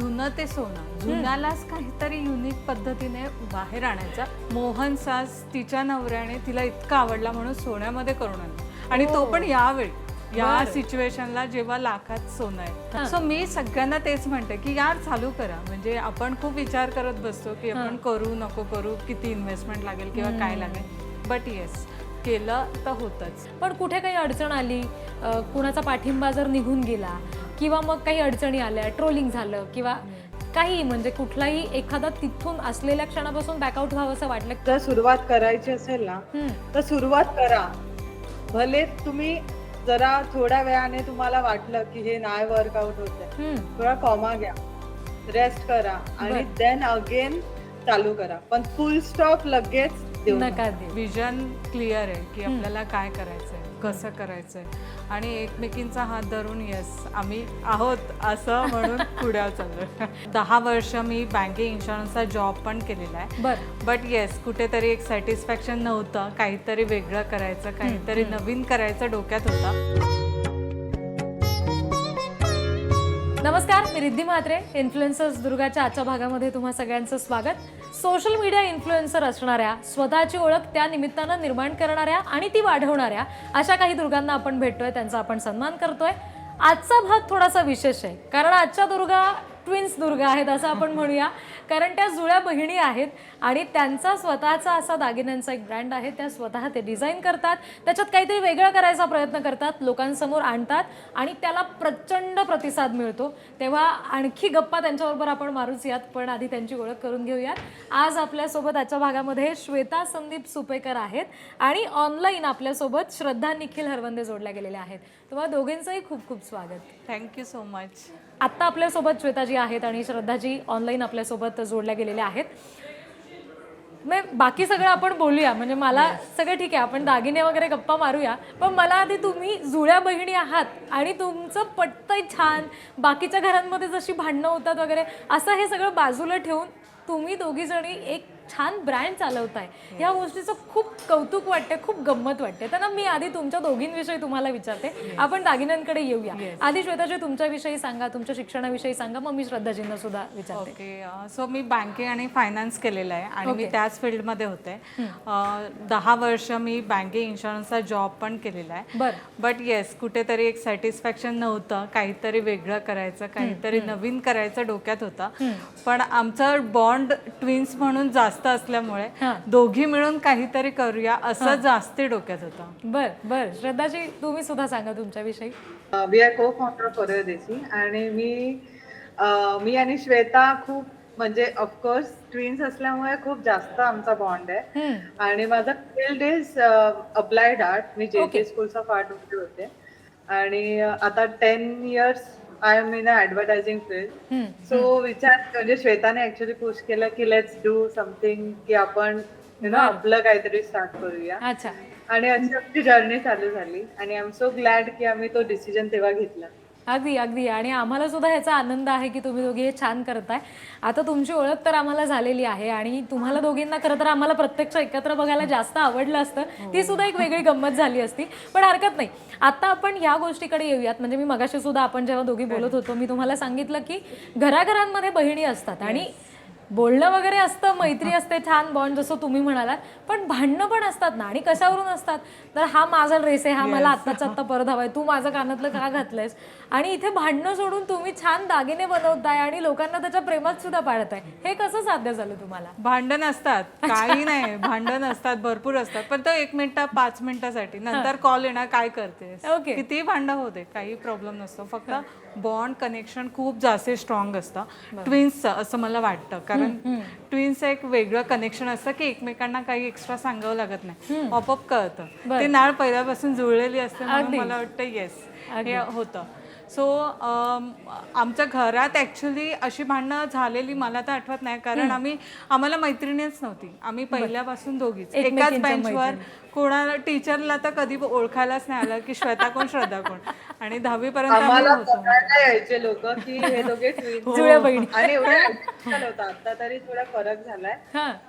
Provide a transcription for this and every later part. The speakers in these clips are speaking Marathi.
जुनं ते सोनं. जुन्यालाच काहीतरी युनिक पद्धतीने बाहेर आणायचं. मोहन सास तिच्या नवऱ्याने तिला इतका आवडला म्हणून सोन्यामध्ये करून आणलं. आणि तो पण यावेळी या. सिच्युएशनला जेव्हा लाखात सोनं हा. आहे सो मी सगळ्यांना तेच म्हणते की यार चालू करा. म्हणजे आपण खूप विचार करत बसतो की आपण करू नको करू किती इन्व्हेस्टमेंट लागेल किंवा काय लागेल. बट येस केलं तर होतच. पण कुठे काही अडचण आली? कुणाचा पाठिंबा जर निघून गेला किंवा मग काही अडचणी आल्या ट्रोलिंग झालं किंवा काही म्हणजे कुठलाही एखादा तिथून असलेल्या क्षणापासून बॅकआउट व्हावं असं वाटलं. जर सुरुवात करायची असेल ना तर सुरुवात करा. भले तुम्ही जरा थोड्या वेळाने तुम्हाला वाटलं की हे नाही वर्कआउट होत. थोडा कॉमा घ्या. रेस्ट करा आणि. देन अगेन चालू करा. पण फुल स्टॉप लगेच देऊ नका. विजन क्लिअर आहे की आपल्याला काय करायचंय कसं करायचंय. आणि एकमेकींचा हात धरून येस आम्ही आहोत असं म्हणून पुढे चाललोय. दहा वर्ष मी बँके इन्शुरन्सचा जॉब पण केलेला आहे. बर. बट येस कुठेतरी एक सॅटिस्फॅक्शन नव्हतं. काहीतरी वेगळं करायचं काहीतरी नवीन करायचं डोक्यात होतं. नमस्कार मी रिद्धी म्हात्रे इन्फ्लुएन्सर्स दुर्गाच्या आजच्या भागामध्ये तुम्हा सगळ्यांचं स्वागत. सोशल मीडिया इन्फ्लुएन्सर असणाऱ्या स्वतःची ओळख त्या निमित्तानं निर्माण करणाऱ्या आणि ती वाढवणाऱ्या अशा काही दुर्गांना आपण भेटतोय त्यांचा आपण सन्मान करतोय. आजचा भाग थोडासा विशेष आहे. कारण आजच्या दुर्गा ट्विन्स दुर्गा आहेत असं आपण म्हणूया. कारण त्या जुळ्या बहिणी आहेत आणि त्यांचा स्वतःचा असा दागिन्यांचा एक ब्रँड आहे. त्या स्वतः ते डिझाईन करतात. त्याच्यात काहीतरी वेगळं करायचा प्रयत्न करतात. लोकांसमोर आणतात आणि त्याला प्रचंड प्रतिसाद मिळतो. तेव्हा आणखी गप्पा त्यांच्याबरोबर आपण मारूच यात पण आधी त्यांची ओळख करून घेऊयात. आज आपल्यासोबत आजच्या भागामध्ये श्वेता संदीप सुपेकर आहेत आणि ऑनलाईन आपल्यासोबत श्रद्धा निखिल हरवंदे जोडल्या गेलेल्या आहेत. तेव्हा दोघींचंही खूप खूप स्वागत. थँक्यू सो मच आत्ता आपल्यासोबत श्वेताजी आहेत आणि श्रद्धाजी ऑनलाईन आपल्यासोबत जोडल्या गेलेल्या आहेत. मग बाकी सगळं आपण बोलूया. म्हणजे मला सगळं ठीक आहे. आपण दागिने वगैरे गप्पा मारूया. पण मला आधी तुम्ही जुळ्या बहिणी आहात आणि तुमचं पटतंय छान. बाकीच्या घरांमध्ये जशी भांडणं होतात वगैरे असं हे सगळं बाजूला ठेवून तुम्ही दोघी जणी एक छान ब्रँड चालवताय. या गोष्टीचं खूप कौतुक वाटते खूप गंमत वाटते तर ना मी आधी तुमच्या दोघींविषयी तुम्हाला विचारते. आपण दागिन्यांकडे येऊया. आधी श्वेताजी तुमच्याविषयी सांगा तुमच्या शिक्षणाविषयी सांगा मग मी श्रद्धाजींना सुद्धा विचारते. ओके सो मी बँकिंग आणि फायनान्स केलेलं आहे आणि मी. त्याच फील्डमध्ये होते. दहा वर्ष मी बँके इन्शुरन्सचा जॉब पण केलेला आहे. बर. बट येस कुठेतरी एक सॅटिस्फॅक्शन नव्हतं. काहीतरी वेगळं करायचं काहीतरी नवीन करायचं डोक्यात होतं. पण आमचं बॉन्ड ट्विन्स म्हणून जास्त असल्यामुळे हां. दोघी मिळून काहीतरी करूया असं जास्ती डोक्यात होतं. बर बर. श्रद्धाजी तुम्ही सुद्धा सांगा तुमच्याविषयी. वी आर को फाउंडर परदेशी आणि मी अं, मी आणि श्वेता खूप म्हणजे ऑफकोर्स ट्विन्स असल्यामुळे खूप जास्त आमचा बॉन्ड आहे. हम्म, आणि माझा फील्ड इज अप्लाइड आर्ट मी जे Okay. के स्कूल्स ऑफ आर्टमध्ये होते. आणि अं, आता ten years I am in advertising field. So विचार म्हणजे श्वेताने ऍक्च्युली पुश केलं की लेट्स डू समथिंग की आपण यु नो आपलं काहीतरी स्टार्ट करूया. अच्छा. आणि अशी आमची जर्नी चालू झाली. आणि आय एम सो ग्लॅड की आम्ही तो डिसिजन तेव्हा घेतला. अगदी अगदी. आणि आम्हाला सुद्धा ह्याचा आनंद आहे की तुम्ही दोघी हे छान करताय. आता तुमची ओळख तर आम्हाला झालेली आहे आणि तुम्हाला दोघींना खरं तर आम्हाला प्रत्यक्ष एकत्र बघायला जास्त आवडलं असतं. ती सुद्धा एक वेगळी गंमत झाली असती. पण हरकत नाही. आता आपण या गोष्टीकडे येऊयात. म्हणजे मी मगाशी सुद्धा आपण जेव्हा दोघी बोलत होतो मी तुम्हाला सांगितलं की घराघरांमध्ये बहिणी असतात आणि बोलणं वगैरे असतं मैत्री असते छान बॉन्ड जसं तुम्ही म्हणालात पण भांडणं पण असतात ना आणि कशावरून असतात? तर हा माझा ड्रेस आहे हा मला आत्ताच आत्ता परत हवाय तू माझं कानातलं का घातलंयस? आणि इथे भांडणं सोडून तुम्ही छान दागिने बनवताय आणि लोकांना त्याच्या प्रेमात सुद्धा पाडताय. हे कसं साध्य झालं तुम्हाला? भांडण असतात काही नाही. भांडण असतात भरपूर असतात. पण तो एक मिनिट पाच मिनिटासाठी. नंतर कॉल येणार काय करतेस? Okay. किती भांडण होते काही प्रॉब्लेम नसतो. फक्त बॉन्ड कनेक्शन खूप जास्त स्ट्रॉंग असतं. ट्विन्सचं असं मला वाटतं. कारण ट्विन्स एक वेगळं कनेक्शन असतं की एकमेकांना काही एक्स्ट्रा सांगावं लागत नाही. आपोआप कळतं. ते नाळ पहिल्यापासून जुळलेली असते मला वाटतं येस हे होतं. सो आमच्या घरात ॲक्च्युली अशी भांडणं झालेली मला तर आठवत नाही कारण आम्ही आम्हाला मैत्रिणीच नव्हती. आम्ही पहिल्यापासून दोघीच. एकाच बेंचवर कोणाला टीचरला तर कधी ओळखायलाच नाही आलं की श्वेता कोण श्रद्धा कोण. आणि दहावी पर्यंत आम्ही आम्हाला बघायला यायचे लोक की हे दोघे जुळ्या बहिणी. आणि होता. आता तरी थोडा फरक झालाय.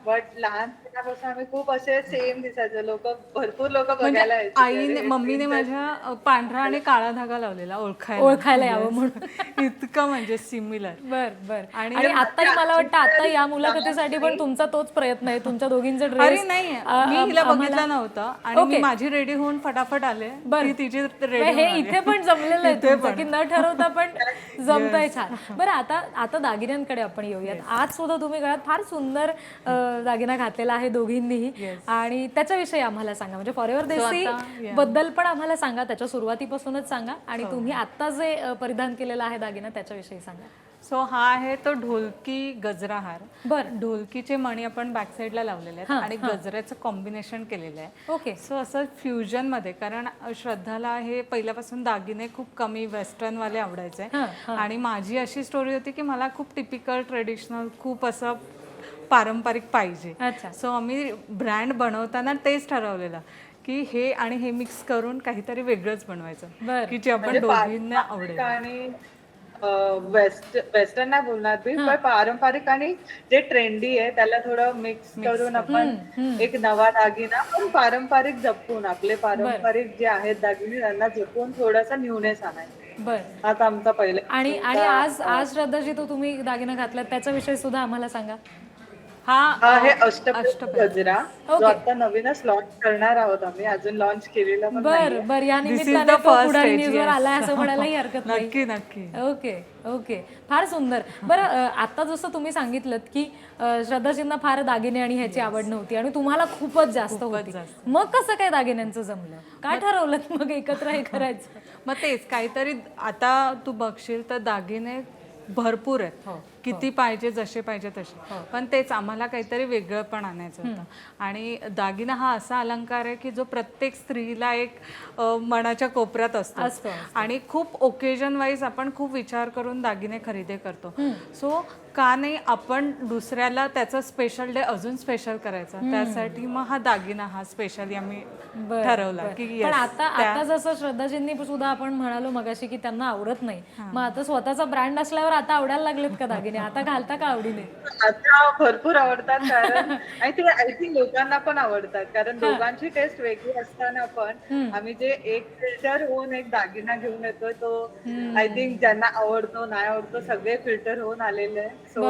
बट लहानपणापासून आम्ही खूप असे सेम दिसायचे. लोक भरपूर लोक म्हणजे बघायला यायचे. आईने मम्मीने माझ्या पांढरा आणि काळा धागा लावलेला ओळखायला. ओळखायला यावं. म्हणून. इतकं म्हणजे सिमिलर बर बर. आणि- आता मला वाटतं आता या मुलाखतीसाठी पण तुमचा तोच प्रयत्न आहे. तुमच्या दोघींचा अरे ड्रेस नाही मी हिला बघितलं नव्हतं. आणि मी माझी रेडी होऊन फटाफट आले. ती तिची रेडी हे इथे पण जमलेलं आहे तुमचं, की न ठरवता पण जमतंय छान. बरं आता आता दागिन्यांकडे आपण येऊयात. आज सुद्धा तुम्ही गळ्यात फार सुंदर अ, दागिना घातलेला आहे दोघींनीही. आणि त्याच्याविषयी आम्हाला सांगा म्हणजे फॉरेवर देसी बद्दल पण आम्हाला सांगा त्याच्या सुरुवातीपासूनच सांगा. आणि तुम्ही आता जे परिधान केलेला आहे दागिना त्याच्याविषयी सांगा. सो हा आहे तो ढोलकी गजरा हार बर. ढोलकीचे मणी आपण बॅक साईडला लावलेले आहेत आणि गजऱ्याचं कॉम्बिनेशन केलेलं आहे. ओके. सो असं फ्युजनमध्ये कारण श्रद्धाला हे पहिल्यापासून दागिने खूप कमी वेस्टर्न वाले आवडायचे आणि माझी अशी स्टोरी होती की मला खूप टिपिकल ट्रेडिशनल खूप असं पारंपरिक पाहिजे. अच्छा. सो आम्ही ब्रँड बनवताना तेच ठरवलेलं की हे आणि हे मिक्स करून काहीतरी वेगळंच बनवायचं. बरं. की जे आपण दोघींना आवडेल. आणि वेस्ट वेस्टर्न नाही बोलणार मी पण पारंपरिक आणि जे ट्रेंडी आहे त्याला थोडं मिक्स करून आपण एक नवा दागिना पण पारंपरिक जपून आपले पारंपरिक जे आहेत दागिने त्यांना जपून थोडासा न्यूनेस आणायचा. बर. आता आमचा पहिले आणि आणि आज आज श्रद्धाजी तो तुम्ही दागिना घातला त्याच्याविषयी सुद्धा आम्हाला सांगा. हा हा हे. अष्टपैलू गजरा. जो आता नवीनच लॉन्च करणार आहोत आम्ही. अजून लॉन्च केलेला पण बर बर. या is निमित्ताने the तो first पुढारी stage, न्यूजवर yes. आलाय असं म्हणायलाही हरकत नाही. नक्की नक्की. Okay okay. फार सुंदर. बरं अ, आता जसं तुम्ही सांगितलं की अ, श्रद्धाजींना फार दागिने आणि ह्याची आवड नव्हती आणि तुम्हाला खूपच जास्त होती. मग कसं काय दागिन्यांचं जमलं? काय ठरवलं मग एकत्र हे करायचं? मग तेच काहीतरी आता तू बघशील तर दागिने भरपूर आहेत. किती पाहिजे जसे पाहिजे तसे. पण तेच आम्हाला काहीतरी वेगळं पण आणायचं होतं. आणि दागिना हा असा अलंकार आहे की जो प्रत्येक स्त्रीला एक मनाच्या कोपऱ्यात असतो, आणि खूप ओकेजन वाईज आपण खूप विचार करून दागिने खरेदी करतो. सो का नाही आपण दुसऱ्याला त्याचा स्पेशल डे अजून स्पेशल करायचा? त्यासाठी मग हा दागिना हा स्पेशली आम्ही ठरवला की पण आता आता जसं श्रद्धाजींनी सुद्धा आपण म्हणालो मगाशी की त्यांना आवडत नाही. मग आता स्वतःचा ब्रँड असल्यावर आता आवडायला लागलेत का दागिने? आता घालता का आवडीने? आता भरपूर आवडतात कारण आय थिंक लोकांना पण आवडतात. कारण दोघांची टेस्ट वेगळी असताना पण आम्ही जे एक फिल्टर होऊन एक दागिना घेऊन येतोय तो आय थिंक ज्यांना आवडतो नाही आवडतो सगळे फिल्टर होऊन आलेले आहे सो.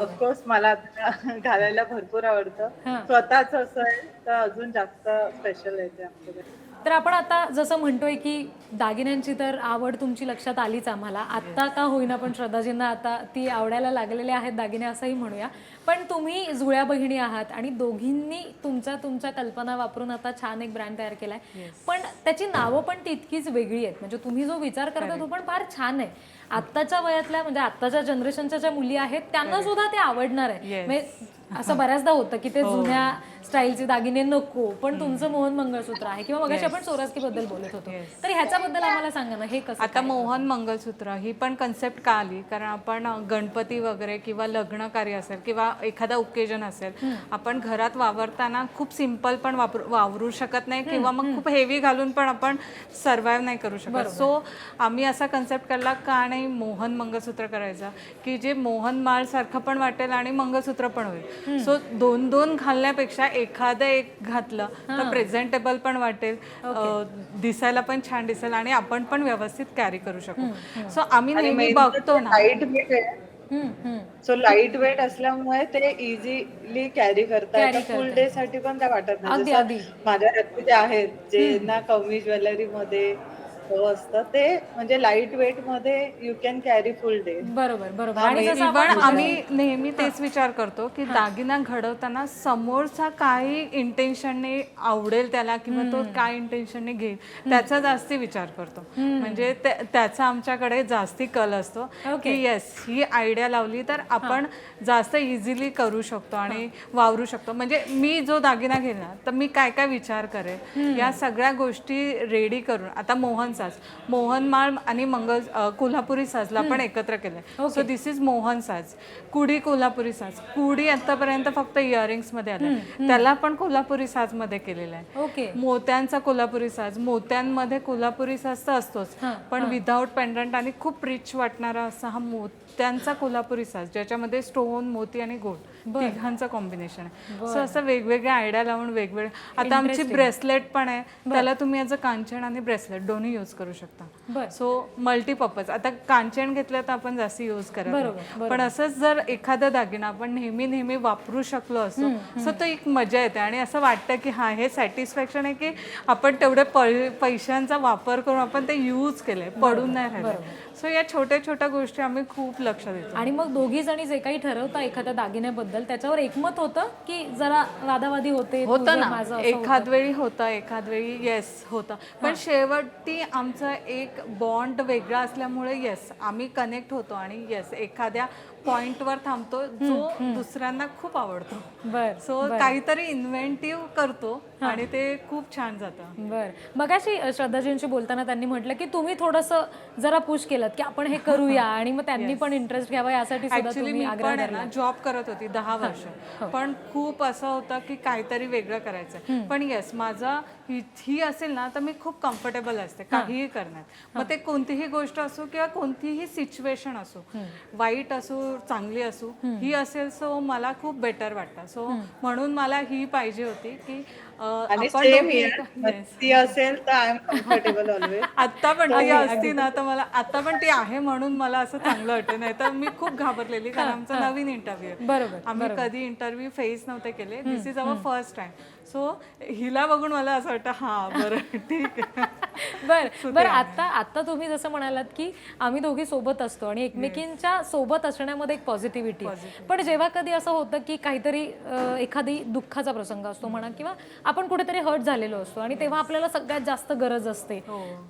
ऑफकोर्स मला घालायला भरपूर आवडतं. स्वतःच असं आहे तर अजून जास्त स्पेशल आहे ते आमच्याकडे. तर आपण आता जसं म्हणतोय की दागिन्यांची तर आवड तुमची लक्षात आलीच आम्हाला. आत्ता का होईना पण श्रद्धाजींना आता ती आवडायला लागलेले आहेत दागिने असंही म्हणूया. पण तुम्ही जुळ्या बहिणी आहात आणि दोघींनी तुमच्या तुमच्या कल्पना वापरून आता छान एक ब्रँड तयार केलाय. पण त्याची नावं पण तितकीच वेगळी आहेत. म्हणजे तुम्ही जो विचार करता तो पण फार छान आहे. आत्ताच्या वयातल्या म्हणजे आत्ताच्या जनरेशनच्या ज्या मुली आहेत त्यांना सुद्धा ते आवडणार आहे. म्हणजे असं बऱ्याचदा होतं की ते जुन्या स्टाईलचे दागिने नको पण तुमचं मोहन मंगळसूत्र आहे. किंवा मगाशी आपण सोरास्की बद्दल बोलत होतो. तर ह्याच्याबद्दल आम्हाला सांगा ना हे कसं आता मोहन मंगलसूत्र ही पण कन्सेप्ट का आली? कारण आपण गणपती वगैरे किंवा लग्न कार्य असेल किंवा एखादा ओकेजन असेल आपण घरात वावरताना खूप सिंपल पण वापरू वावरू शकत नाही किंवा मग खूप हेवी घालून पण आपण सर्वाइव्ह नाही करू शकत. सो आम्ही असा कन्सेप्ट काढला का नाही मोहन मंगलसूत्र करायचा? की जे मोहन माळ सारखं पण वाटेल आणि मंगलसूत्र पण होईल. सो दोन दोन घालण्यापेक्षा एखादं एक घातलं तर प्रेझेंटेबल पण वाटेल. दिसायला पण छान दिसेल आणि आपण पण व्यवस्थित कॅरी करू शकू. सो आम्ही नेहमी बघतो ना. हम्म, हम्म. सो लाइट वेट असल्यामुळे ते इझिली कॅरी करता येतं फुल डे साठी पण काय वाटत नाही. माझ्या हाती जे आहेत जे ना कमी ज्वेलरी मध्ये असतं. ते म्हणजे light वेटमध्ये you can carry full day बरोबर बरोबर. आणि जसं आम्ही नेहमी तेच विचार करतो की दागिना घडवताना समोरचा काही इंटेन्शनने आवडेल त्याला किंवा तो काय इंटेन्शनने घेईल त्याचा जास्ती विचार करतो. म्हणजे त्या- त्याचा आमच्याकडे जास्ती कल असतो की येस ही आयडिया लावली तर आपण जास्त इझिली करू शकतो आणि वावरू शकतो. म्हणजे मी जो दागिना घेणार तर मी काय काय विचार करेल या सगळ्या गोष्टी रेडी करून. आता मोहन मोहन साज मोहनमाळ आणि मंगल कोल्हापुरी साजला पण एकत्र केलंय. सो दिस इज मोहन साज. कुडी कोल्हापुरी साज. कुडी आतापर्यंत फक्त इयरिंग्समध्ये आलं त्याला पण कोल्हापुरी साजमध्ये केलेलं आहे. ओके. मोत्यांचा कोल्हापुरी साज. मोत्यांमध्ये कोल्हापुरी साज तर असतोच. पण विदाऊट पेंडंट आणि खूप रिच वाटणारा असा हा मोत्यांचा कोल्हापुरी साज ज्याच्यामध्ये स्टोन मोती आणि गोल्ड तिघांचं कॉम्बिनेशन आहे. सो असं वेगवेगळ्या आयडिया लावून वेगवेगळे आता आमची ब्रेसलेट पण आहे. त्याला तुम्ही अ कांचन आणि ब्रेसलेट दोन्ही यूज करू शकता. सो मल्टीपर्पज आता कांचन घेतलं तर आपण जास्त यूज करत. पण असंच जर एखादा दागिना आपण नेहमी नेहमी वापरू शकलो असतो सो तो एक मजा येते. आणि असं वाटतं की हा हे सॅटिस्फॅक्शन आहे की आपण तेवढे पै- पैशांचा वापर करून आपण ते यूज केलंय. पडून नाही राहिलं सो या छोट्या छोट्या गोष्टी आम्ही खूप लक्ष देतो. आणि मग दोघी जणी जे काही ठरवता एखाद्या दागिन्याबद्दल त्याच्यावर एकमत होतं की जरा वादावादी होते होतं ना. एखाद वेळी होतं एखाद वेळी येस होतं. पण शेवटी आमचा एक बॉन्ड वेगळा असल्यामुळे येस आम्ही कनेक्ट होतो आणि येस एखाद्या पॉइंटवर थांबतो जो दुसऱ्यांना खूप आवडतो. बर सो काहीतरी इन्व्हेंटिव्ह करतो आणि ते खूप छान जातं. बर. मगाशी श्रद्धाजींशी बोलताना त्यांनी म्हटलं की तुम्ही थोडंसं जरा पुश केलं की आपण हे करूया आणि मग त्यांनी पण इंटरेस्ट घ्यावा यासाठी ना जॉब करत होती दहा वर्ष. पण खूप असं होतं की काहीतरी वेगळं करायचं पण येस माझा ही ही असेल ना तर मी खूप कम्फर्टेबल असते काहीही करण्यात. मग ते कोणतीही गोष्ट असो किंवा कोणतीही सिच्युएशन असो वाईट असो चांगली असो ही असेल सो मला खूप बेटर वाटतं. सो म्हणून मला ही पाहिजे होती की आणि सेम. ती असेल तर आय एम कम्फर्टेबल ऑलवेज आता पण ती असती ना तर मला आता पण ती आहे म्हणून मला असं चांगलं वाटत नाही तर मी खूप घाबरलेली कारण आमचा नवीन इंटरव्ह्यू बरोबर आम्ही कधी इंटरव्ह्यू फेस नव्हते केले. This is our first time so हिला बघून मला असं वाटतं हा बरं ठीक आहे. बर बर आता आता तुम्ही जसं म्हणालात की आम्ही दोघी सोबत असतो आणि एकमेकींच्या सोबत असण्यामध्ये एक पॉझिटिव्हिटी पण जेव्हा कधी असं होतं की काहीतरी एखादी दुःखाचा प्रसंग असतो म्हणा किंवा आपण कुठेतरी हर्ट झालेलो असतो आणि तेव्हा आपल्याला सगळ्यात जास्त गरज असते.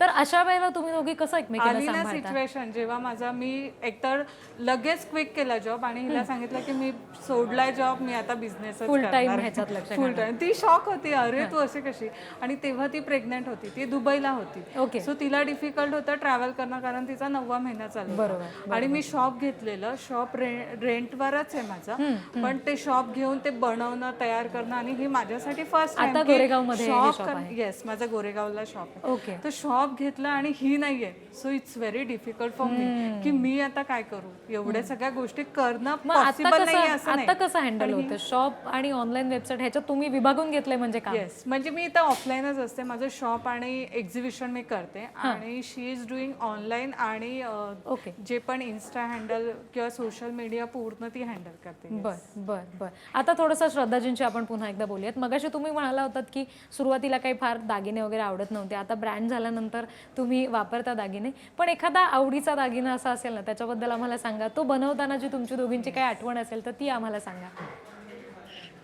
तर अशा वेळेला तुम्ही दोघी कसं एकमेकींना सिच्युएशन जेव्हा माझा मी एकतर लगेच क्विक केला जॉब आणि हिला सांगितलं की मी सोडलाय जॉब मी आता बिझनेस ह्याच्यात लक्ष फुल टाइम ती शॉक होती अरे तू अशी कशी? आणि तेव्हा ती प्रेग्नेंट होती ती दुबईला होती. ओके सो तिला डिफिकल्ट होतं ट्रॅव्हल करणं कारण तिचा नववा महिना चालू. बरोबर आणि मी शॉप घेतलेलं शॉप रेंटवरच आहे माझा. पण ते शॉप घेऊन ते बनवणं तयार करणं आणि ही माझ्यासाठी फर्स्ट आता गोरेगावमध्ये शॉप. येस माझा गोरेगावला शॉप आहे. ओके तर शॉप घेतला आणि ही नाहीये. So it's very difficult for me की मी आता काय करू? एवढ्या सगळ्या गोष्टी करणं मग पॉसिबल नाही कसं असं आता कसं हँडल होतं? शॉप आणि ऑनलाईन वेबसाईट ह्याच्यात तुम्ही विभागून घेतलंय म्हणजे काय येस म्हणजे मी इथं ऑफलाईनच असते. माझं शॉप आणि एक्झिबिशन मी करते. आणि शी इज डुईंग ऑनलाईन आणि ओके जे पण इन्स्टा हँडल किंवा सोशल मीडिया पूर्ण ती हँडल करते. बर बर बर. आता थोडंसं श्रद्धाजींची आपण पुन्हा एकदा बोलूयात. मगाशी तुम्ही म्हणाला होतात की सुरुवातीला काही फार दागिने वगैरे आवडत नव्हते. आता ब्रँड झाल्यानंतर तुम्ही वापरता दागिने. पण एखादा आवडीचा दागिना असा असेल ना त्याच्याबद्दल आम्हाला सांगा. तो बनवताना जी तुमची दोघींची काही आठवण असेल तर ती आम्हाला सांगा.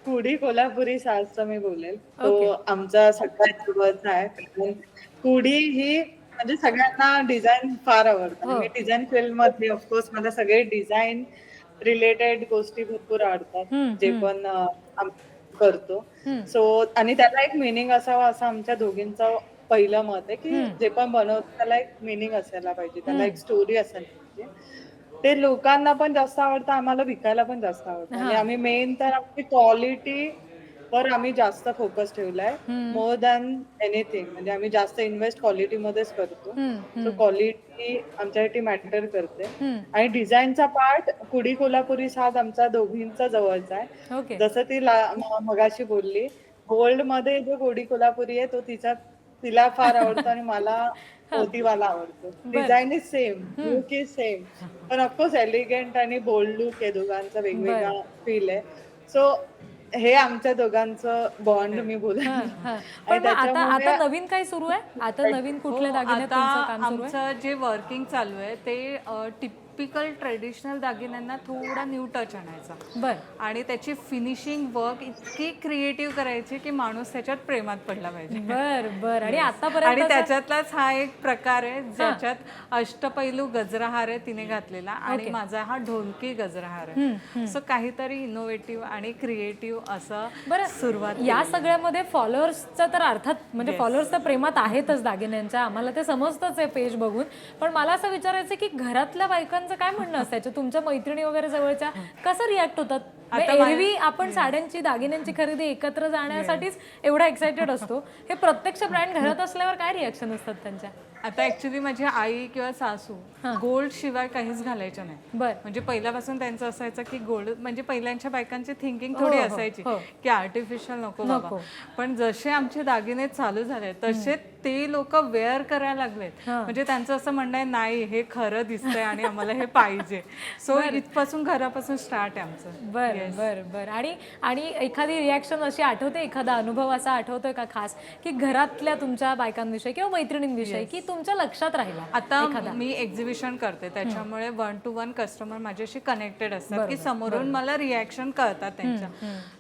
कुडी कोल्हापुरी साजचा मी बोलेल. तो आमचा सगळ्यात जवळचा आहे. कुडी ही म्हणजे सगळ्यांना डिझाईन फार आवडतात मी डिझाईन फील्डमध्ये ऑफकोर्स मला सगळे डिझाईन रिलेटेड गोष्टी भरपूर आवडतात. जे पण करतो. सो आणि त्याला एक मिनिंग असावा असं आमच्या दोघींचं पहिलं मत आहे की जे पण बनवतो त्याला एक मिनिंग असायला पाहिजे. त्याला एक स्टोरी असायला पाहिजे. ते लोकांना पण जास्त आवडतं आम्हाला विकायला पण जास्त आवडतं. आणि आम्ही मेन तर आपली क्वालिटी वर आम्ही जास्त फोकस ठेवलाय मोर दॅन एनिथिंग म्हणजे आम्ही जास्त इन्व्हेस्ट क्वालिटी मध्येच करतो. सो क्वालिटी आमच्यासाठी मॅटर करते. आणि डिझाईनचा पार्ट कुडी कोल्हापुरी साज आमचा दोघींचा जवळचा आहे. जसं ती मगाशी बोलली गोल्डमध्ये जो गोडी कोल्हापुरी आहे तो तिचा तिला फार आवडतो आणि मला मोतीवाला आवडतो. Design is same look is same पण ऑफकोर्स एलिगंट आणि बोल्ड लुक आहे दोघांचा वेगवेगळा फील आहे. सो हे आमच्या दोघांचं बॉन्ड मी पण मग आता आता नवीन काय सुरू आहे? आता नवीन कुठल्या दागिन्यात तुमचं काम आता सुरू आहे? आमचं जे वर्किंग चालू आहे ते टिपिकल ट्रेडिशनल दागिन्यांना थोडा न्यू टच आणायचा. बर. आणि त्याची फिनिशिंग वर्क इतकी क्रिएटिव्ह करायची की माणूस त्याच्यात प्रेमात पडला पाहिजे. बर बर. आणि आणि आतापर्यंत त्याच्यातलाच हा एक प्रकार आहे ज्याच्यात अष्टपैलू गजराहार आहे तिने घातलेला आणि माझा हा ढोलकी गजराहार आहे. सो काहीतरी इनोव्हेटिव्ह आणि क्रिएटिव्ह असं बरं सुरुवात या सगळ्यामध्ये फॉलोअर्सचं तर अर्थात म्हणजे फॉलोअर्स तर प्रेमात आहेतच दागिन्यांच्या. आम्हाला ते समजतच आहे पेज बघून. पण मला असं विचारायचं की घरातल्या बायकांचं काय म्हणणं असायचं तुमच्या मैत्रिणी वगैरे जवळच्या कसं रिॲक्ट होतात? म्हणजे एरवी आपण साड्यांची दागिन्यांची खरेदी एकत्र जाण्यासाठीच एवढा एक्साइटेड असतो. हे प्रत्यक्ष ब्रँड घरात असल्यावर काय रिॲक्शन असतात त्यांच्या? आता ऍक्च्युली माझी आई किंवा सासू गोल्ड शिवाय काहीच घालायच्या नाही. बर. म्हणजे पहिल्यापासून त्यांचं असायचं की गोल्ड म्हणजे पहिल्यांच्या बायकांची थिंकिंग हो, थोडी हो, असायची हो. की आर्टिफिशियल नको बाबा. पण जसे आमचे दागिने चालू झाले तसे ते लोक वेअर करायला लागलेत. म्हणजे त्यांचं असं म्हणणं आहे नाही हे खरं दिसतंय आणि आम्हाला हे पाहिजे. सो इथपासून घरापासून स्टार्ट आहे आमचं. बर बर बर. आणि आणि एखादी रिॲक्शन अशी आठवते? एखादा अनुभव असा आठवतोय का खास? की घरातल्या तुमच्या बायकांविषयी किंवा मैत्रिणींविषयी की तुमच्या लक्षात राहिला आता मी एक्झिबिशन करते. त्याच्यामुळे वन टू वन कस्टमर माझ्याशी कनेक्टेड असतात. की समोरून मला रिॲक्शन कळतात त्यांच्या.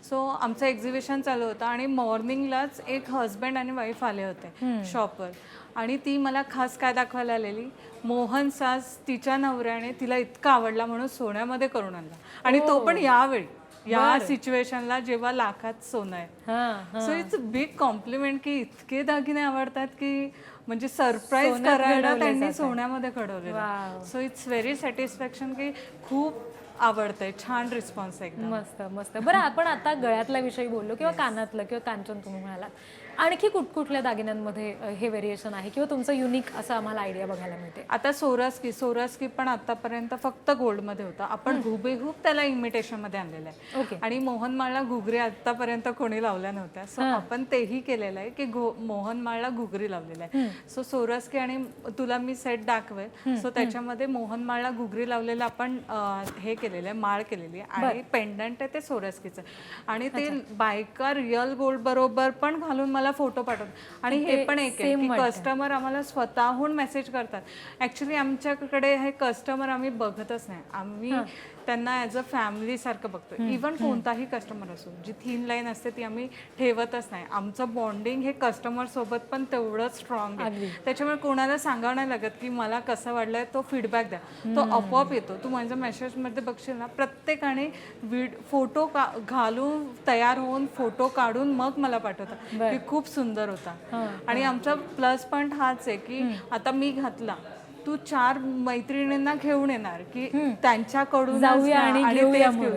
सो आमचं एक्झिबिशन चालू होतं आणि मॉर्निंगलाच एक हस्बंड आणि वाईफ आले होते शॉपवर आणि ती मला खास काय दाखवायला आलेली? मोहन सास तिच्या नवऱ्याने तिला इतका आवडला म्हणून सोन्यामध्ये करून आणला. आणि तो पण यावेळी या सिच्युएशनला जेव्हा लाखात सोनं आहे. हा सो इट्स बिग कॉम्प्लिमेंट की इतके दागिने आवडतात की म्हणजे सरप्राईज करायला त्यांनी सोन्यामध्ये घडवलेलं. सो इट्स व्हेरी सॅटिस्फॅक्शन की खूप आवडतंय. छान रिस्पॉन्स आहे एकदम. मस्त मस्त. बरं आपण आता गळ्यातल्या विषयी बोललो किंवा कानातलं किंवा कांचन तुम्ही म्हणालात. आणखी कुठकुठल्या दागिन्यांमध्ये अ, हे व्हेरिएशन आहे? किंवा तुमचं युनिक असं आम्हाला आयडिया बघायला मिळते? आता सोरस्की सोरस्की पण आतापर्यंत फक्त गोल्डमध्ये होतं. आपण हुबेहूब त्याला इमिटेशनमध्ये आणलेलं आहे. ओके. आणि मोहनमाळला घुगरी आतापर्यंत कोणी लावल्या नव्हत्या. सो आपण तेही केलेलं आहे की घो- मोहनमाळला घुगरी लावलेलं आहे सो सोरस्की आणि तुला मी सेट दाखवेल. सो त्याच्यामध्ये मोहनमाळला घुगरी लावलेलं आपण अं, हे केलेलं आहे माळ केलेली आहे. आणि पेंडंट आहे ते सोरस्कीचं. आणि ते बायका रिअल गोल्ड बरोबर पण घालून मला फोटो पाठवतात आणि हे पण एक आहे की कस्टमर आम्हाला स्वतःहून मेसेज करतात. ऍक्च्युली आमच्याकडे हे कस्टमर आम्ही बघतच नाही. आम्ही त्यांना ॲज अ फॅमिली सारखं बघतो इवन कोणताही कस्टमर असो जी थीन लाईन असते ती आम्ही ठेवतच नाही. आमचं बॉन्डिंग हे कस्टमर सोबत पण तेवढंच स्ट्रॉंग आहे. त्याच्यामुळे कोणाला सांगावं नाही लागत की मला कसं वाटलंय तो फीडबॅक द्या. तो आपोआप येतो. तू माझ्या मेसेजमध्ये बघशील ना प्रत्येकाने फोटो का घालून तयार होऊन फोटो काढून मग मला पाठवतात. की खूप सुंदर होता. आणि आमचा प्लस पॉईंट हाच आहे की आता मी घातला. तू चार मैत्रिणींना घेऊन येणार की त्यांच्याकडून जाऊया आणि घेऊया म्हणून.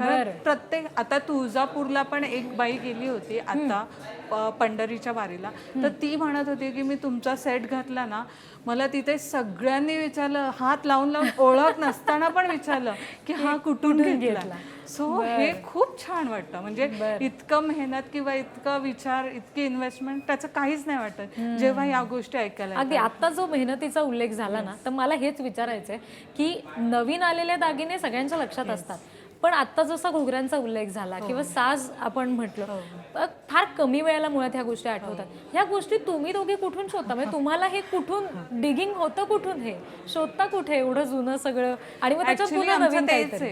कारण प्रत्येक आता तुळजापूरला पण एक बाई गेली होती आता पंढरीच्या वारीला. तर ती म्हणत होती की मी तुमचा सेट घातला ना मला तिथे सगळ्यांनी विचारलं हात लावून लावून ओळख नसताना पण विचारलं की हा कुठून घेतला? सो हे खूप छान वाटतं. म्हणजे इतकं मेहनत किंवा इतका विचार इतकी इन्व्हेस्टमेंट त्याचं काहीच नाही वाटत. जेव्हा या गोष्टी ऐकायला अगदी आता जो मेहनतीचा उल्लेख झाला ना तर मला हेच विचारायचंय की नवीन आलेले दागिने सगळ्यांच्या लक्षात असतात. पण आता जसा घुगऱ्यांचा उल्लेख झाला किंवा साज आपण म्हटलं अ, फार कमी वेळेला मुळात ह्या गोष्टी आठवतात. ह्या गोष्टी तुम्ही दोघे कुठून शोधता? म्हणजे तुम्हाला हे कुठून डिगिंग होतं कुठून हे? शोधता कुठे एवढं जुनं सगळं? आणि मग त्याच्यात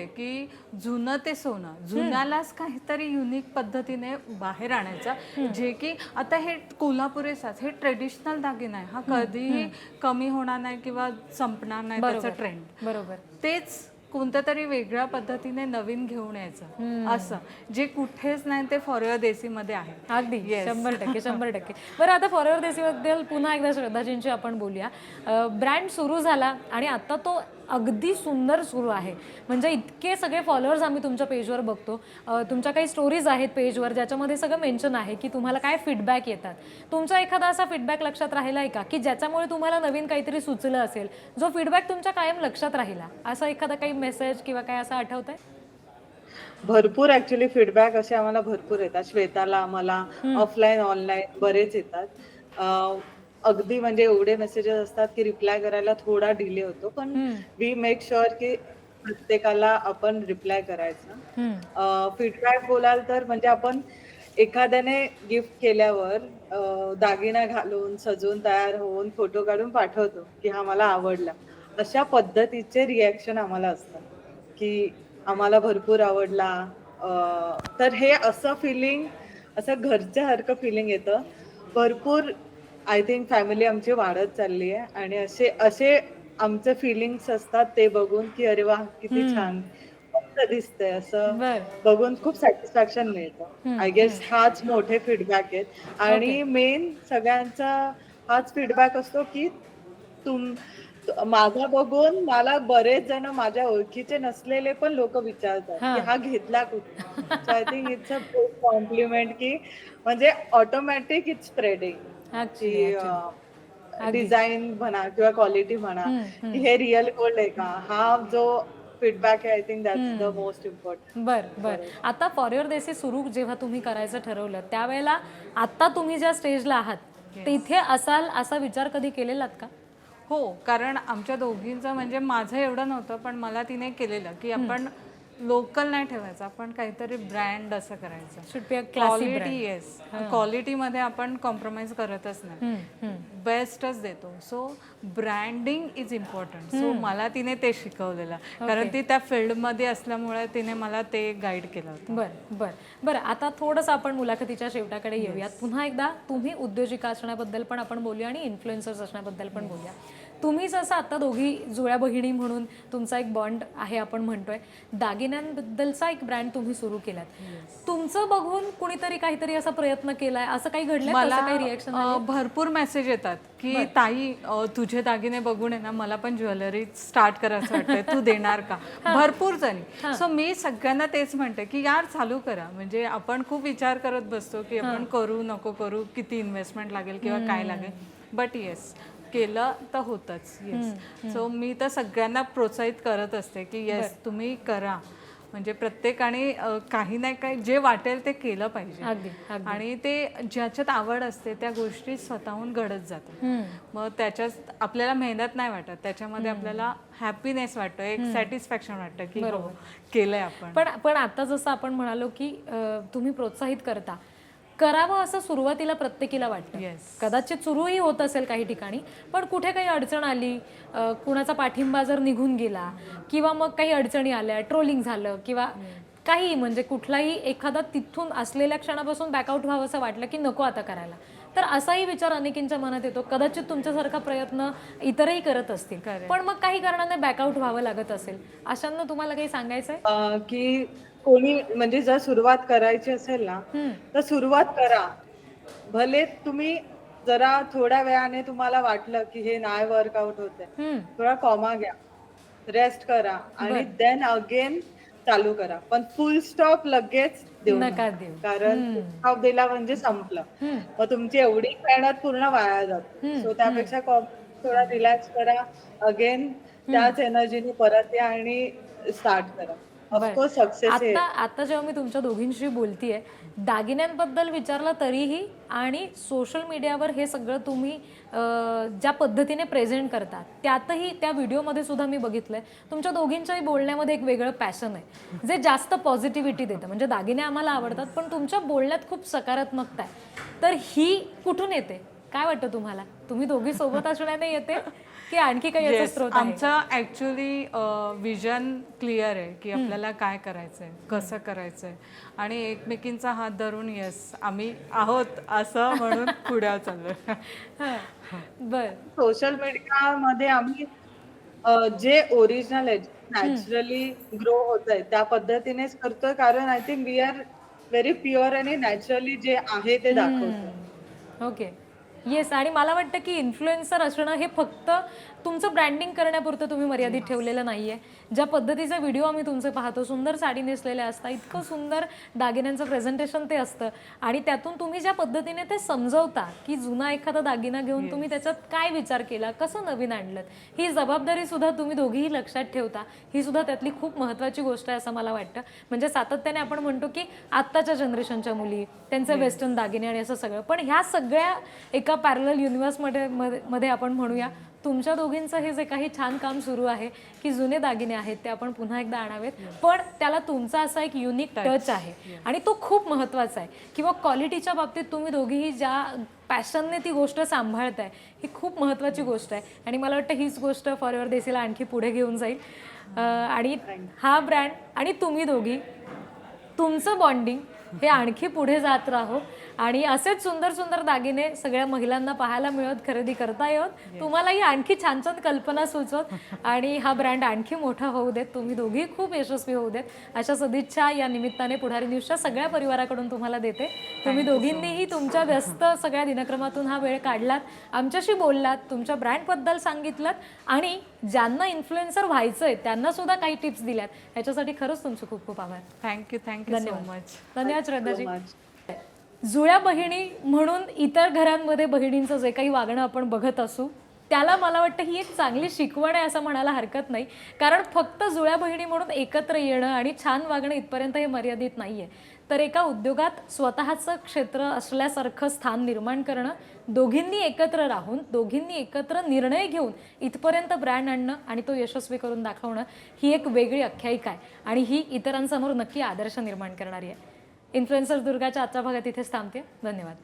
की जुनं ते सोनं. जुन्यालाच काहीतरी युनिक पद्धतीने बाहेर आणायचं. जे की आता हे कोल्हापुरी साज हे ट्रेडिशनल दागिना आहे. हा कधीही कमी होणार नाही किंवा संपणार नाही त्याचा ट्रेंड बरोबर. तेच कोणत्या तरी वेगळ्या पद्धतीने नवीन घेऊन यायचं. असं. जे कुठेच नाही ते फॉरवर देसीमध्ये आहे. अगदी. शंभर टक्के शंभर टक्के. बरं आता फॉरवर देसीबद्दल पुन्हा एकदा श्रद्धाजींची आपण बोलूया. ब्रँड सुरू झाला आणि आता तो अगदी सुंदर सुरू आहे. म्हणजे इतके सगळे फॉलोअर्स आम्ही तुमच्या पेजवर बघतो. तुमच्या काही स्टोरीज आहेत पेजवर ज्याच्यामध्ये सगळं मेन्शन आहे की तुम्हाला काय फीडबॅक येतात. तुमचा एखादा असा फीडबॅक लक्षात राहिला आहे का? की ज्याच्यामुळे तुम्हाला नवीन काहीतरी सुचलं असेल जो फीडबॅक तुमच्या कायम लक्षात राहिला? असा एखादा काही मेसेज किंवा काय असं आठवत आहे भरपूर ऍक्च्युली फीडबॅक असे आम्हाला भरपूर येतात. श्वेताला आम्हाला ऑफलाईन ऑनलाईन बरेच येतात. अगदी म्हणजे एवढे मेसेजेस असतात की रिप्लाय करायला थोडा डिले होतो. पण वी मेक शुअर की प्रत्येकाला आपण रिप्लाय करायचा. फीडबॅक बोलाल तर म्हणजे आपण एखाद्याने गिफ्ट केल्यावर दागिना घालून सजून तयार होऊन फोटो काढून पाठवतो की हा मला आवडला. अशा पद्धतीचे रिॲक्शन आम्हाला असतात. की आम्हाला भरपूर आवडला. तर हे असं फिलिंग असं घरच्यासारखं फिलिंग येतं. भरपूर आय थिंक फॅमिली आमची वाढत चालली आहे. आणि असे असे आमचे फिलिंग्स असतात ते बघून की अरे वा किती छान. दिसतंय असं बघून खूप सॅटिस्फॅक्शन मिळतं. आय गेस हाच मोठे फीडबॅक आहेत. आणि मेन सगळ्यांचा हाच फीडबॅक असतो की तुम माझा बघून मला बरेच जण माझ्या ओळखीचे नसलेले पण लोक विचारतात की हा. घेतला कुठे? I think it's a compliment की म्हणजे ऑटोमॅटिक इट्स स्प्रेडिंग डिझाईन म्हणा किंवा क्वालिटी म्हणा की हे रिअल गोल्ड आहे का? हा जो फीडबॅक आहे I think that's the most important बर बर. आता फॉर युअर देसी सुरू जेव्हा तुम्ही करायचं ठरवलं त्यावेळेला आता तुम्ही ज्या स्टेजला आहात तिथे असाल असा विचार कधी केलेलात का? हो कारण आमच्या दोघींचं म्हणजे माझं एवढं नव्हतं पण मला तिने केलेलं की आपण लोकल नाही ठेवायचं आपण काहीतरी ब्रँड असं करायचं. Should be a classy quality yes क्वालिटीमध्ये आपण कॉम्प्रोमाइज करतच नाही. बेस्टच देतो. So branding is important so मला तिने ते शिकवलेलं. कारण ती त्या फील्डमध्ये असल्यामुळे तिने मला ते गाईड केलं होतं. बर बर. बरं आता थोडंसं आपण मुलाखतीच्या शेवटाकडे येऊयात. पुन्हा एकदा तुम्ही उद्योजिका असण्याबद्दल पण आपण बोलूया आणि इन्फ्लुएन्सर्स असण्याबद्दल पण बोलूया. तुम्ही जसं आता दोघी जुळ्या बहिणी म्हणून तुमचा एक बॉन्ड आहे आपण म्हणतोय दागिन्यांबद्दलचा एक ब्रँड तुम्ही सुरू केलात. तुमचं बघून कुणीतरी काहीतरी असा प्रयत्न केलाय? असं काही घडलंय? मला काही रिएक्शन अ, भरपूर मेसेज येतात की ताई तुझे दागिने बघून आहे ना मला पण ज्वेलरी स्टार्ट करायचं वाटतंय. तू देणार का? भरपूर जणी. सो मी सगळ्यांना तेच म्हणते की यार चालू करा. म्हणजे आपण खूप विचार करत बसतो की आपण करू नको करू किती इन्व्हेस्टमेंट लागेल किंवा काय लागेल. बट येस केलं तर होतच येस सो मी तर सगळ्यांना प्रोत्साहित करत असते की येस तुम्ही करा. म्हणजे प्रत्येकाने काही नाही काही जे वाटेल ते केलं पाहिजे. आणि ते ज्याच्यात आवड असते त्या गोष्टी स्वतःहून घडत जातात. मग त्याच्यात आपल्याला मेहनत नाही वाटत. त्याच्यामध्ये आपल्याला हॅपीनेस वाटतं एक सॅटिस्फॅक्शन वाटतं की हो केलंय आपण. पण पण आता जसं आपण म्हणालो की तुम्ही प्रोत्साहित करता. करावं असं सुरुवातीला प्रत्येकीला वाटतं. Yes. कदाचित सुरूही होत असेल काही ठिकाणी पण कुठे काही अडचण आली कुणाचा पाठिंबा जर निघून गेला किंवा मग काही अडचणी आल्या ट्रोलिंग झालं किंवा काही म्हणजे कुठलाही एखादा तिथून असलेल्या क्षणापासून बॅकआउट व्हावं असं वाटलं की नको आता करायला. तर असाही विचार अनेकींच्या मनात येतो. कदाचित तुमच्यासारखा प्रयत्न इतरही करत असतील. पण मग काही कारणाने बॅकआउट व्हावं लागत असेल. अशांना तुम्हाला काही सांगायचं आहे की कोणी म्हणजे जर सुरुवात करायची असेल ना तर सुरुवात करा. भले तुम्ही जरा थोड्या वेळाने तुम्हाला वाटलं की हे नाही वर्कआउट होत आहे थोडा कॉमा घ्या. रेस्ट करा आणि देन अगेन चालू करा. पण फुल स्टॉप लगेच देऊ नका. देऊ. कारण स्टॉप दिला म्हणजे संपलं. मग तुमची एवढी मेहनत पूर्ण वाया जाते. सो त्यापेक्षा थोडा रिलॅक्स करा. अगेन त्याच एनर्जीने परत या आणि स्टार्ट करा. ऑफकोर्स सक्सेस आता आता जेव्हा मी तुमच्या दोघींशी बोलतीये दागिन्यांबद्दल विचारलं तरीही आणि सोशल मीडियावर हे सगळं तुम्ही ज्या पद्धतीने प्रेझेंट करता त्यातही त्या व्हिडिओमध्ये सुद्धा मी बघितलंय. तुमच्या दोघींच्याही बोलण्यामध्ये एक वेगळं पॅशन आहे जे जास्त पॉझिटिव्हिटी देतं. म्हणजे दागिने आम्हाला आवडतात पण तुमच्या बोलण्यात खूप सकारात्मकता आहे. तर ही कुठून येते? काय वाटतं तुम्हाला? तुम्ही दोघी सोबत असण्याने येते? की आणखी काही याचा Yes, स्रोत आहे? आमचं ऍक्च्युली विजन क्लिअर आहे की आपल्याला काय करायचंय कसं करायचंय. आणि एकमेकींचा हात धरून येस आम्ही आहोत असं म्हणून पुढे चाललोय. बर. सोशल मीडिया मध्ये आम्ही अ, जे ओरिजिनल आहे नॅचरली ग्रो होत आहे त्या पद्धतीनेच करतोय. कारण I think we are very pure आणि नॅचरली जे आहे ते दाखवतो ओके येस आणि मला वाटतं की इन्फ्लुएन्सर असणं हे फक्त तुमचं ब्रँडिंग करण्यापुरतं तुम्ही मर्यादित ठेवलेलं नाहीये. ज्या पद्धतीचा व्हिडिओ आम्ही तुमचे पाहतो सुंदर साडी नेसलेल्या असतात इतकं सुंदर दागिन्यांचं प्रेझेंटेशन ते असतं. आणि त्यातून तुम्ही ज्या पद्धतीने ते समजवता की जुना एखादा दागिना घेऊन तुम्ही त्याच्यात काय विचार केला कसं नवीन आणलं ही जबाबदारी सुद्धा तुम्ही दोघीही लक्षात ठेवता. ही सुद्धा त्यातली खूप महत्त्वाची गोष्ट आहे असं मला वाटतं. म्हणजे सातत्याने आपण म्हणतो की आत्ताच्या जनरेशनच्या मुली त्यांचे वेस्टर्न दागिने आणि असं सगळं. पण ह्या सगळ्या एका पॅरल युनिवर्समध्ये मध्ये मध्ये आपण म्हणूया तुमच्या दोघींचं हे जे काही छान काम सुरू आहे की जुने दागिने आहेत ते आपण पुन्हा एकदा आणावेत. पण त्याला तुमचा असा एक युनिक टच आहे. आणि तो खूप महत्त्वाचा आहे. किंवा क्वालिटीच्या बाबतीत तुम्ही दोघीही ज्या पॅशनने ती गोष्ट सांभाळत आहे ही खूप महत्त्वाची गोष्ट आहे. आणि मला वाटतं हीच गोष्ट फॉरएवर देसीला आणखी पुढे घेऊन जाईल. आणि हा ब्रँड आणि तुम्ही दोघी तुमचं बॉन्डिंग हे आणखी पुढे जात राहो. आणि असेच सुंदर सुंदर दागिने सगळ्या महिलांना पाहायला मिळत खरेदी करता येत तुम्हालाही आणखी छान छान कल्पना सुचवत. आणि हा ब्रँड आणखी मोठा होऊ देत. तुम्ही दोघी खूप यशस्वी होऊ देत. अशा सदिच्छा या निमित्ताने पुढारी न्यूजच्या सगळ्या परिवाराकडून तुम्हाला देते. तुम्ही दोघींनीही तुमच्या व्यस्त सगळ्या दिनक्रमातून हा वेळ काढलात आमच्याशी बोललात तुमच्या ब्रँडबद्दल सांगितलं आणि ज्यांना इन्फ्लुएन्सर व्हायचंय त्यांना सुद्धा काही टिप्स दिल्यात. ह्याच्यासाठी खरंच तुमचे खूप खूप आभार. Thank you thank you so धन्यवाद. मच धन्यवाद श्रद्धाजी. जुळ्या बहिणी म्हणून इतर घरांमध्ये बहिणींचं जे काही वागणं आपण बघत असू त्याला मला वाटतं ही एक चांगली शिकवण आहे असं म्हणायला हरकत नाही. कारण फक्त जुळ्या बहिणी म्हणून एकत्र येणं आणि छान वागणं इथपर्यंत हे मर्यादित नाही आहे तर एका उद्योगात स्वतःचं क्षेत्र असल्यासारखं स्थान निर्माण करणं दोघींनी एकत्र राहून दोघींनी एकत्र निर्णय घेऊन इथपर्यंत ब्रँड आणणं आणि तो यशस्वी करून दाखवणं ही एक वेगळी आख्यायिका आहे आणि ही इतरांसमोर नक्की आदर्श निर्माण करणारी आहे. इन्फ्लुएन्सर दुर्गाच्या आजच्या भागात इथेच थांबते. धन्यवाद.